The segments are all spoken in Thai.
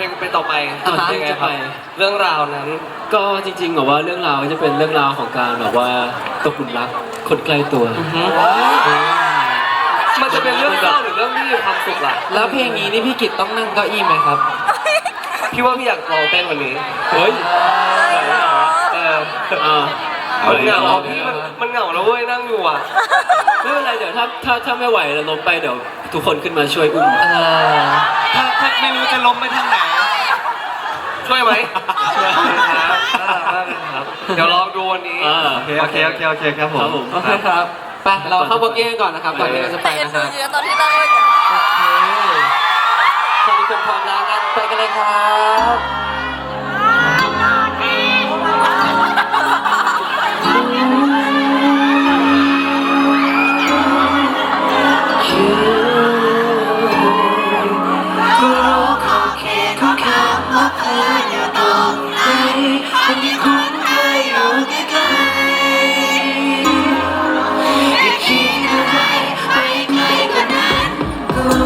เพลงไปต่อไปก่อนเพลงยังไงจะคไปรับเรื่องราวนั้น ก็จริงๆแบบว่าเรื่องราวจะเป็นเรื่องราวของการแบบว่าตกหลุมรักคนใกล้ตัว มันจะเป็นเรื่องเศร้าหรือเรื่องที่มีความสุขล่ะ แล้วเพลงนี้นี่พี่กิตต้องนั่งเก้าอี้ไหมครับ พี่ว่าพี่อยากลองเต้นวันนี้ เฮ้ยเอออ่ามันเหงาพี่มันมันเหงาแล้วเว้ยนั่งอยู่อะ ไม่เป็นไรเดี๋ยวถ้าถ้าถ้าไม่ไหวเราล้มไปเดี๋ยวทุกคนขึ้นมาช่วยอุ้ม ถ้าถ้าไม่รู้จะล้มไปทางไหน ช่วยไหมช่วยครับน่ารักมากเลยครับ เดี๋ยวลองดูวันนี้อ่าโอเคโอเคโอเคโอเคครับผครัมบผมโอเคครับไปเราเข้าโปรเกมก่อนนะครับก่อนที่เราจะไปแต่เอ็นนะคดูรับเยอะตอนที่เราเลยโอเคถ้าทุกคนพร้อมแล้วงั้นไปกันเลยครับ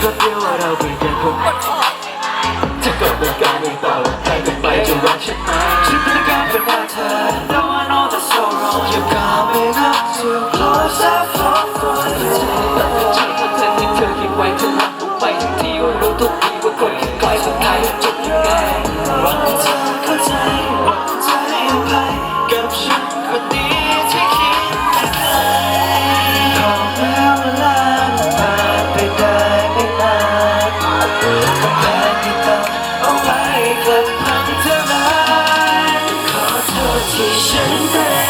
คิดเพียงก็เดียวว่าเราเป็นแค่คนจะเกิดเป็นการเมืองต่อ โทษ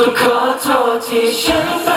ต้ขอโทษที่ฉัน